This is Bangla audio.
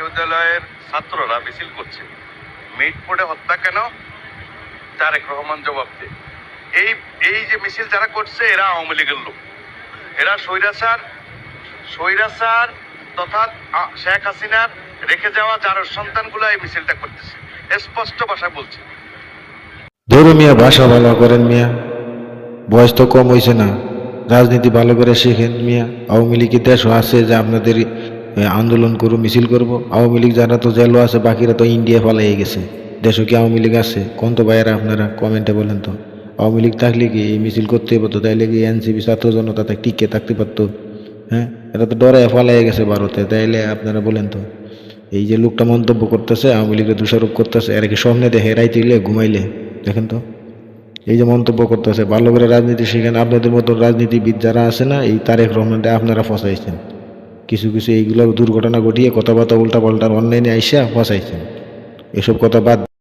বিশ্ববিদ্যালয়ের ছাত্ররা মিছিল করছে। মিটফোর্ডে হত্যা কেন? তারেক রহমান জবাব দেয় এই এই যে মিছিল যারা করছে, এরা আওয়ামী লীগের লোক। এরা স্বৈরাচার। স্বৈরাচার তথা শেখ হাসিনার রেখে যাওয়া যার সন্তানগুলো এই মিছিলটা করতেছে। স্পষ্ট ভাষায় বলছে। ধরো মিয়া, ভাষা ভালো করেন মিয়া। বয়স তো কম হয়েছে না। রাজনীতি ভালো করে শেখেন মিয়া। আওয়ামী লীগের দেশও আছে যে আপনাদের আন্দোলন করব মিছিল করব। আওয়ামী লীগ যারা তো জেলও আছে, বাকিরা তো ইন্ডিয়া পালাই গেছে। দেশও কি আওয়ামী লীগ আছে? কোন তো ভাইয়েরা আপনারা কমেন্টে বলেন তো। আওয়ামী লীগ থাকলে কি এই মিছিল করতে পারতো? তাইলে কি এনসিপি ছাত্র জনতা টিকে থাকতে পারতো? হ্যাঁ? এটা তো ডরে পালাই গেছে ভারতে। তাইলে আপনারা বলেন তো, এই যে লোকটা মন্তব্য করতেছে, আওয়ামী লীগের দোষারোপ করতেছে, এরা কি স্বপ্নে দেখে রাইতে গেলে ঘুমাইলে? দেখেন তো। এই যে মন্তব্য করতেছে, ভালো করে রাজনীতি শিখেন। আপনাদের মতো রাজনীতিবিদ যারা আছে না, এই তারেক রহমানটা আপনারা ফসাইছেন। কিছু কিছু এইগুলো দুর্ঘটনা ঘটিয়ে কথাবার্তা উল্টা পাল্টা অনলাইনে আইসা ফসাইছেন। এসব কথা বাদ